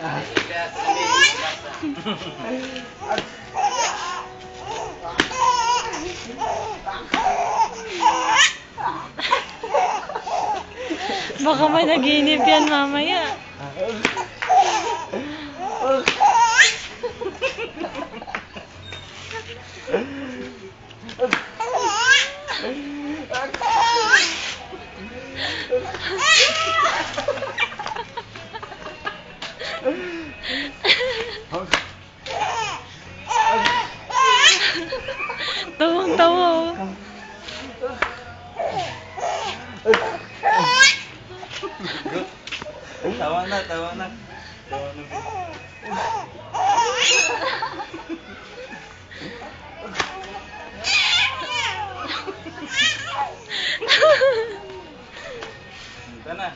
Ai, graça, graça. Baka managinip yan mamaya. Tawang-tawa Tawa na, tawa na. Tawa na.